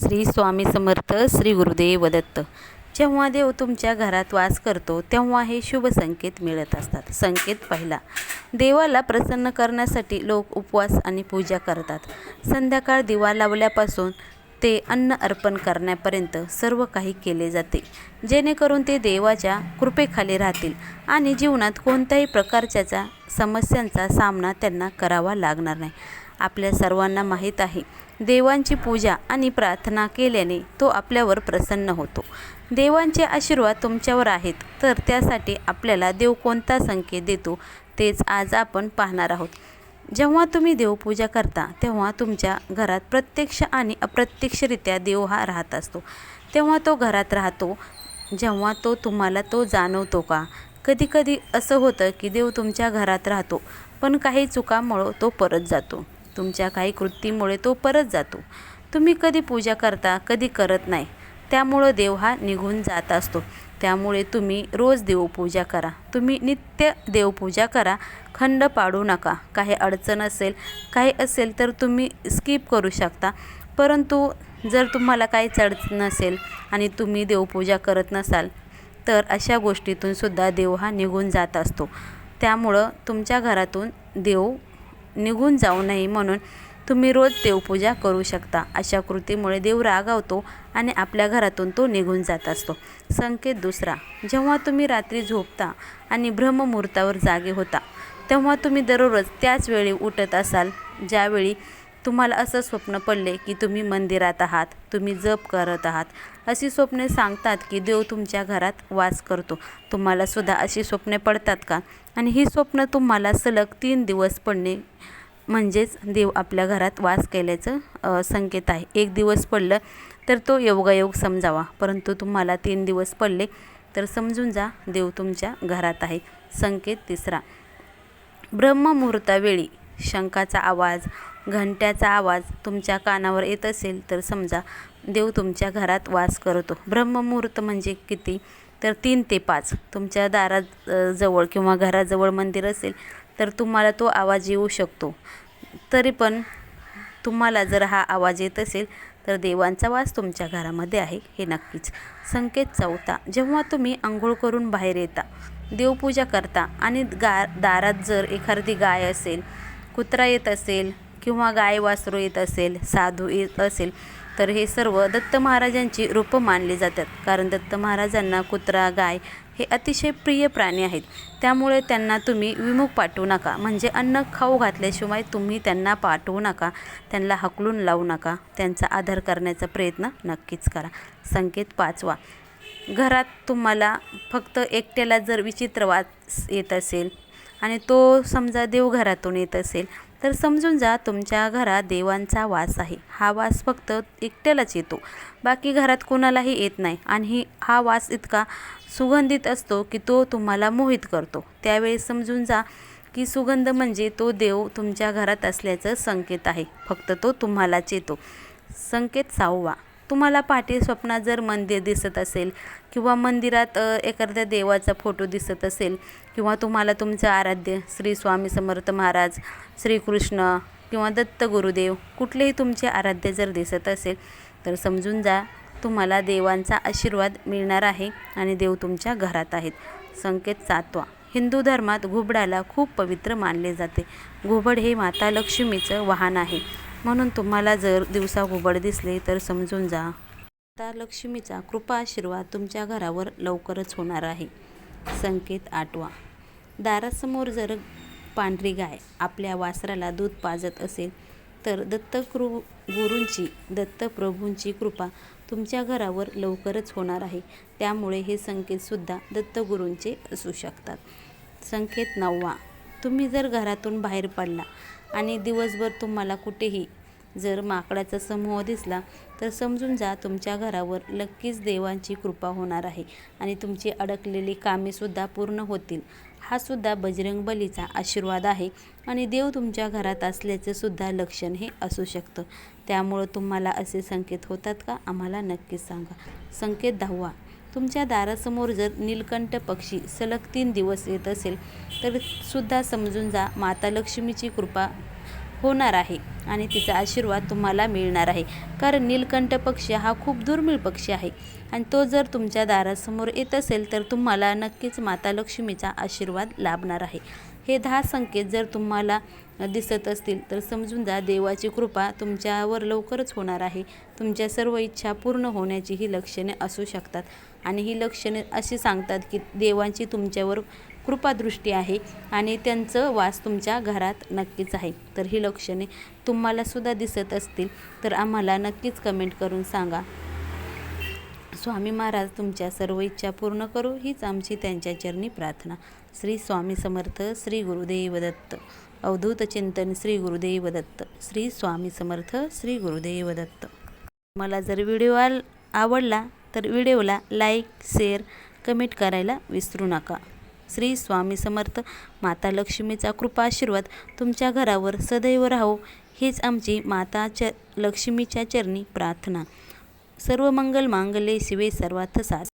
श्री स्वामी समर्थ श्री गुरुदेव दत्त. जेव्हा देव तुमच्या घरात वास करतो तेव्हा हे शुभ संकेत मिळत असतात. संकेत पहिला. देवाला प्रसन्न करण्यासाठी लोक उपवास आणि पूजा करतात. संध्याकाळ दिवा लावल्यापासून ते अन्न अर्पण करण्यापर्यंत सर्व काही केले जाते. जेणेकरून ते देवाच्या कृपेखाली राहतील आणि जीवनात कोणत्याही प्रकारच्या समस्यांचा सामना त्यांना करावा लागणार नाही. आपल्या सर्वांना माहीत आहे देवांची पूजा आणि प्रार्थना केल्याने तो आपल्यावर प्रसन्न होतो. देवांचे आशीर्वाद तुमच्यावर आहेत तर त्यासाठी आपल्याला देव कोणता संकेत देतो तेच आज आपण पाहणार आहोत. जेव्हा तुम्ही देवपूजा करता तेव्हा तुमच्या घरात प्रत्यक्ष आणि अप्रत्यक्षरित्या देव हा राहत असतो. तेव्हा तो घरात राहतो जेव्हा तो तुम्हाला तो जाणवतो का? कधीकधी असं होतं की देव तुमच्या घरात राहतो पण काही चुकामुळं तो परत जातो. तुमच्या काही कृतीमुळे तो परत जातो. तुम्ही कधी पूजा करता कधी करत नाही. त्यामुळं देव हा निघून जात असतो. त्यामुळे तुम्ही रोज देवपूजा करा. तुम्ही नित्य देवपूजा करा. खंड पाडू नका. काही अडचण असेल काही असेल तर तुम्ही स्किप करू शकता. परंतु जर तुम्हाला काही चढ नसेल आणि तुम्ही देवपूजा करत नसाल तर अशा गोष्टीतून सुद्धा देव हा निघून जात असतो. त्यामुळं तुमच्या घरातून देव निघून जाऊ नये म्हणून तुम्ही रोज देवपूजा करू शकता. अशा कृतीमुळे देव रागावतो आणि आपल्या घरातून तो निघून जात असतो. संकेत दुसरा जेव्हा तुम्ही रात्री झोपता आणि ब्रह्ममुहूर्तावर जागे होता तेव्हा तुम्ही दररोज त्याच वेळी उठत असाल ज्यावेळी तुम्हाला असं स्वप्न पडले की तुम्ही मंदिरात आहात तुम्ही जप करत आहात अशी स्वप्ने सांगतात की देव तुमच्या घरात वास करतो. तुम्हाला सुद्धा अशी स्वप्ने पडतात का? आणि ही स्वप्न तुम्हाला सलग तीन दिवस पडणे म्हणजेच देव आपल्या घरात वास केल्याचं संकेत आहे. एक दिवस पडलं तर तो योगायोग समजावा परंतु तुम्हाला तीन दिवस पडले तर समजून जा देव तुमच्या घरात आहे. संकेत तिसरा. ब्रह्ममुहूर्तावेळी शंखाचा आवाज घंट्याचा आवाज तुमच्या कानावर येत असेल तर समजा देव तुमच्या घरात वास करतो. ब्रह्ममुहूर्त म्हणजे किती? तर तीन ते पाच. तुमच्या दारात जवळ किंवा घराजवळ मंदिर असेल तर तुम्हाला तो आवाज येऊ शकतो. तरी पण तुम्हाला जर हा आवाज येत असेल तर देवांचा वास तुमच्या घरामध्ये आहे हे नक्कीच. संकेत चौथा. जेव्हा तुम्ही आंघोळ करून बाहेर येता देवपूजा करता आणि गा दारात जर एखादी गाय असेल कुत्रा येत असेल किंवा गाय वासरू येत असेल साधू येत असेल तर हे सर्व दत्त महाराजांची रूपं मानली जातात. कारण दत्त महाराजांना कुत्रा गाय हे अतिशय प्रिय प्राणी आहेत. त्यामुळे त्यांना तुम्ही विमुख पाठवू नका. म्हणजे अन्न खाऊ घातल्याशिवाय तुम्ही त्यांना पाठवू नका. त्यांना हकलून लावू नका. त्यांचा आदर करण्याचा प्रयत्न नक्कीच करा. संकेत पाचवा. घरात तुम्हाला फक्त एकट्याला जर विचित्र वास येत असेल आणि तो समजा देवघरातून येत असेल तर समजून जा तुमच्या घरात देवांचा वास आहे. हा वास फक्त एकट्यालाच येतो. बाकी घरात कोणालाही येत नाही. आणि हा वास इतका सुगंधित असतो की तो तुम्हाला मोहित करतो. त्यावेळी समजून जा की सुगंध म्हणजे तो देव तुमच्या घरात असल्याचं संकेत आहे. फक्त तो तुम्हालाच येतो. संकेत सहावा. तुम्हाला पाठी स्वप्नात जर मंदिर दिसत असेल किंवा मंदिरात एखाद्या देवाचा फोटो दिसत असेल किंवा तुम्हाला तुमचं आराध्य श्री स्वामी समर्थ महाराज श्रीकृष्ण किंवा दत्त गुरुदेव कुठलेही तुमचे आराध्य जर दिसत असेल तर समजून जा तुम्हाला देवांचा आशीर्वाद मिळणार आहे आणि देव तुमच्या घरात आहेत. संकेत सातवा. हिंदू धर्मात घुबडाला खूप पवित्र मानले जाते. घुबड हे माता लक्ष्मीचं वाहन आहे. म्हणून तुम्हाला जर दिवसा घुबड दिसले तर समजून जा. आता लक्ष्मीचा कृपा आशीर्वाद तुमच्या घरावर लवकरच होणार आहे. संकेत आठवा. दारासमोर जर पांढरी गाय आपल्या वासराला दूध पाजत असेल तर दत्तकृ गुरूंची दत्तप्रभूंची कृपा तुमच्या घरावर लवकरच होणार आहे. त्यामुळे हे संकेतसुद्धा दत्तगुरूंचे असू शकतात. संकेत नववा. तुम्ही जर घरातून बाहेर पडला आणि दिवसभर तुम्हाला कुठेही जर माकडाचा समूह दिसला तर समजून जा तुमच्या घरावर नक्कीच देवांची कृपा होणार आहे आणि तुमची अडकलेली कामेसुद्धा पूर्ण होतील. हा सुद्धा बजरंग बलीचा आशीर्वाद आहे आणि देव तुमच्या घरात असल्याचे सुद्धा लक्षण हे असू शकतं. त्यामुळं तुम्हाला असे संकेत होतात का? आम्हाला नक्कीच सांगा. संकेत दहावा. तुमच्या दारासमोर जर नीलकंठ पक्षी सलग तीन दिवस येत असेल तर सुद्धा समजून जा माता लक्ष्मीची कृपा होणार आहे. आणि तिचा आशीर्वाद तुम्हाला मिळणार आहे. कारण नीलकंठ पक्षी हा खूप दुर्मिळ पक्षी आहे. आणि तो जर तुमच्या दारासमोर येत असेल तर तुम्हाला नक्कीच माता लक्ष्मीचा आशीर्वाद लाभणार आहे. हे दहा संकेत जर तुम्हाला दिसत असतील तर समजून जा देवाची कृपा तुमच्यावर लवकरच होणार आहे. तुमच्या सर्व इच्छा पूर्ण होण्याची ही लक्षणे असू शकतात. आणि ही लक्षणे अशी सांगतात की देवांची तुमच्यावर कृपादृष्टी आहे आणि त्यांचं वास तुमच्या घरात नक्कीच आहे. तर ही लक्षणे तुम्हाला सुद्धा दिसत असतील तर आम्हाला नक्कीच कमेंट करून सांगा. स्वामी महाराज तुमच्या सर्व इच्छा पूर्ण करू हीच आमची त्यांच्या चरणी प्रार्थना. श्री स्वामी समर्थ श्री गुरुदेव दत्त. अवधूत चिंतन श्री गुरुदेव दत्त. श्री स्वामी समर्थ श्री गुरुदेव दत्त. मला जर व्हिडिओ आल आवडला तर व्हिडिओला लाईक शेअर कमेंट करायला विसरू नका. श्री स्वामी समर्थ माता लक्ष्मीचा कृपा आशीर्वाद तुमच्या घरावर सदैव राहो. हीच आमची माताच्या लक्ष्मीच्या चरणी प्रार्थना. सर्व मंगल मांगल्ये शिवे सर्वार्थ साध